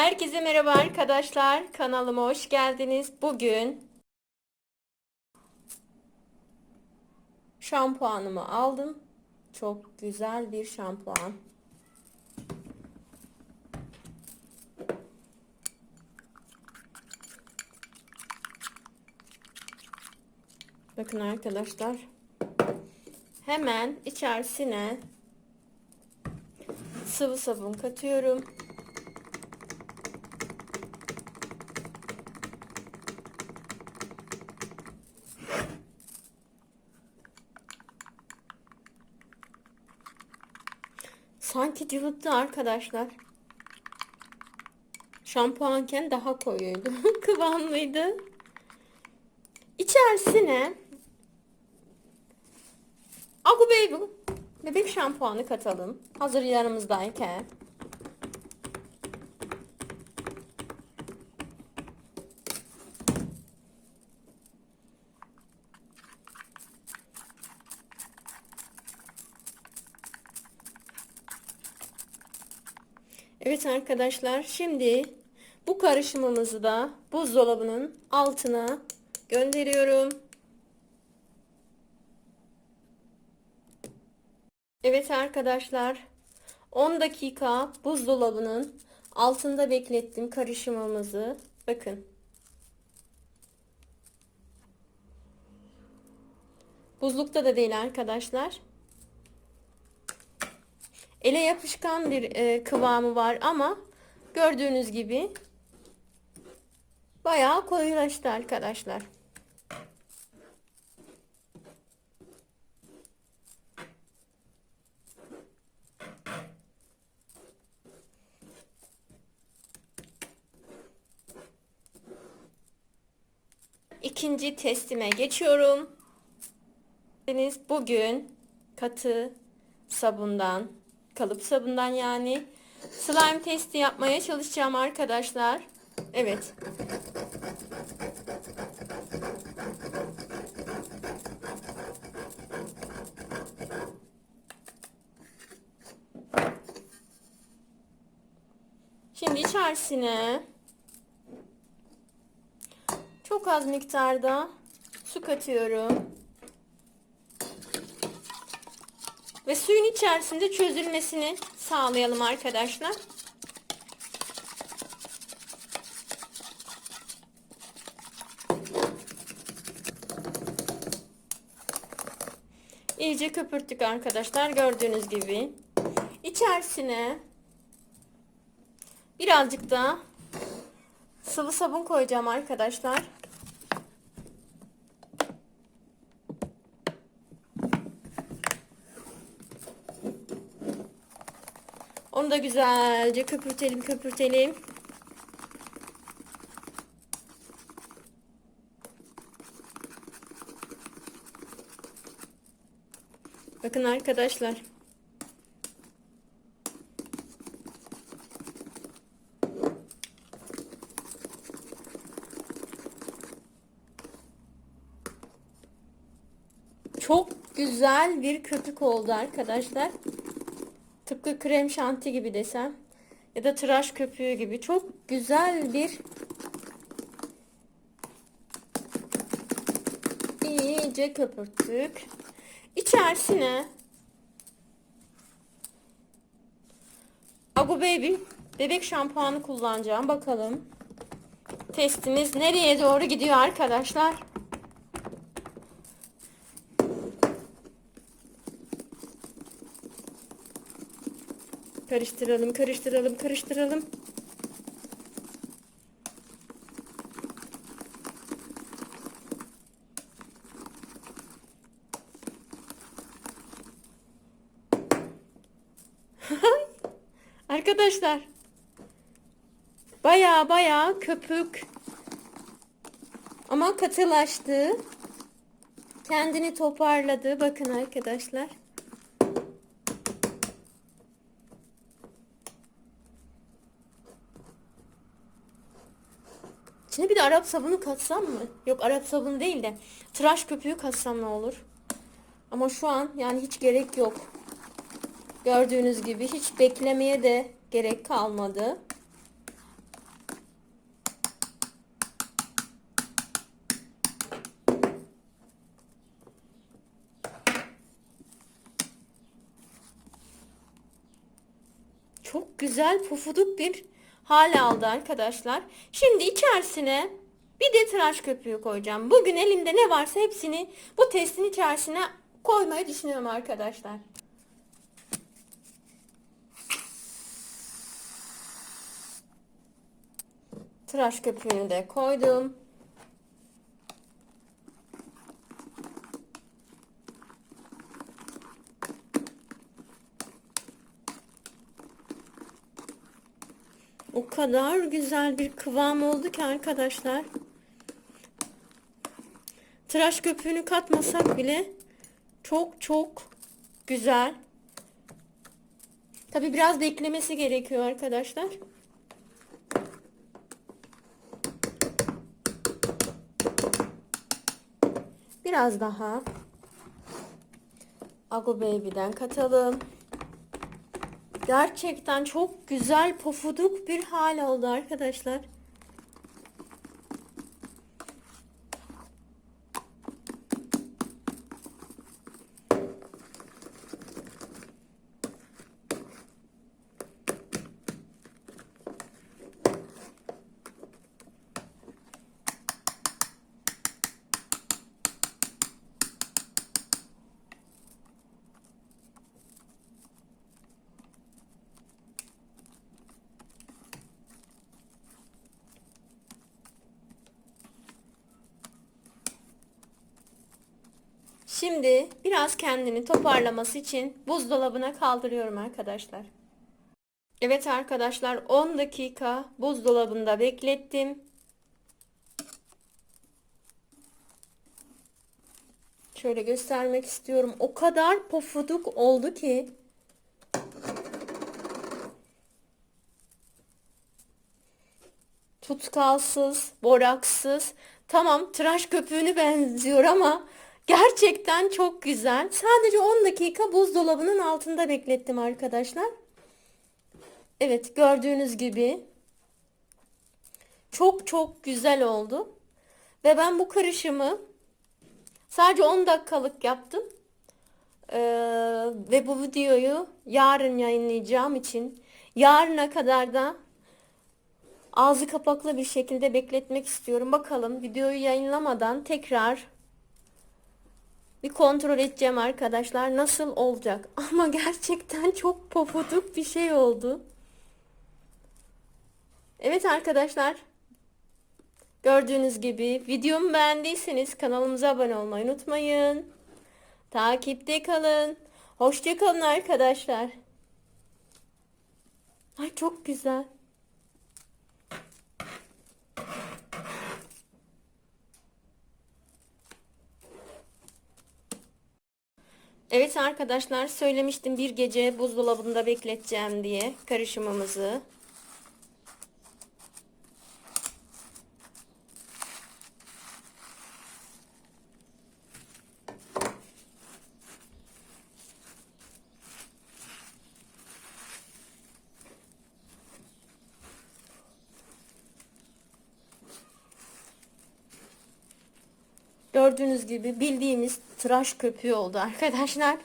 Herkese merhaba arkadaşlar. Kanalıma hoş geldiniz. Bugün şampuanımı aldım. Çok güzel bir şampuan. Bakın arkadaşlar. Hemen içerisine sıvı sabun katıyorum. Sanki cıvıttı arkadaşlar. Şampuanken daha koyuydu. Kıvamlıydı. İçerisine Agu Baby bebek şampuanı katalım. Hazır yanımızdayken. Evet arkadaşlar şimdi bu karışımımızı da buzdolabının altına gönderiyorum. Evet arkadaşlar 10 dakika buzdolabının altında beklettim karışımımızı. Bakın. Buzlukta da değil arkadaşlar. Ele yapışkan bir e, kıvamı var ama gördüğünüz gibi bayağı koyulaştı arkadaşlar. İkinci testime geçiyorum. Bugün katı sabundan, kalıp sabundan yani slime testi yapmaya çalışacağım arkadaşlar. Evet. Şimdi içerisine çok az miktarda su katıyorum. Ve suyun içerisinde çözülmesini sağlayalım arkadaşlar. İyice köpürttük arkadaşlar gördüğünüz gibi. İçerisine birazcık da sıvı sabun koyacağım arkadaşlar. Onu da güzelce köpürtelim köpürtelim. Bakın arkadaşlar. Çok güzel bir köpük oldu arkadaşlar. Tıpkı krem şanti gibi desem. Ya da tıraş köpüğü gibi. Çok güzel bir iyice köpürttük. İçerisine Agu Baby bebek şampuanı kullanacağım. Bakalım. Testimiz nereye doğru gidiyor arkadaşlar? Karıştıralım, karıştıralım, karıştıralım. Arkadaşlar. Baya baya köpük. Ama katılaştı. Kendini toparladı. Bakın arkadaşlar. İçine bir de Arap sabunu katsam mı? Yok Arap sabunu değil de tıraş köpüğü katsam ne olur? Ama şu an yani hiç gerek yok. Gördüğünüz gibi hiç beklemeye de gerek kalmadı. Çok güzel pofuduk bir hal aldı arkadaşlar. Şimdi içerisine bir de tıraş köpüğü koyacağım. Bugün elimde ne varsa hepsini bu testin içerisine koymayı düşünüyorum arkadaşlar. Tıraş köpüğünü de koydum. O kadar güzel bir kıvam oldu ki arkadaşlar. Tıraş köpüğünü katmasak bile çok çok güzel. Tabi biraz beklemesi gerekiyor arkadaşlar. Biraz daha Ago katalım. Gerçekten çok güzel pofuduk bir hal oldu arkadaşlar. Şimdi biraz kendini toparlaması için buzdolabına kaldırıyorum arkadaşlar. Evet arkadaşlar 10 dakika buzdolabında beklettim. Şöyle göstermek istiyorum. O kadar pofuduk oldu ki. Tutkalsız, boraksız. Tamam tıraş köpüğünü benziyor ama gerçekten çok güzel. Sadece 10 dakika buzdolabının altında beklettim arkadaşlar. Evet gördüğünüz gibi çok çok güzel oldu. Ve ben bu karışımı sadece 10 dakikalık yaptım. Ee, ve bu videoyu yarın yayınlayacağım için yarına kadar da ağzı kapaklı bir şekilde bekletmek istiyorum. Bakalım videoyu yayınlamadan tekrar bir kontrol edeceğim arkadaşlar nasıl olacak. Ama gerçekten çok pofuduk bir şey oldu. Evet arkadaşlar. Gördüğünüz gibi videomu beğendiyseniz kanalımıza abone olmayı unutmayın. Takipte kalın. Hoşça kalın arkadaşlar. Ay çok güzel. Evet arkadaşlar söylemiştim bir gece buzdolabında bekleteceğim diye karışımımızı. Gördüğünüz gibi bildiğimiz tıraş köpüğü oldu arkadaşlar.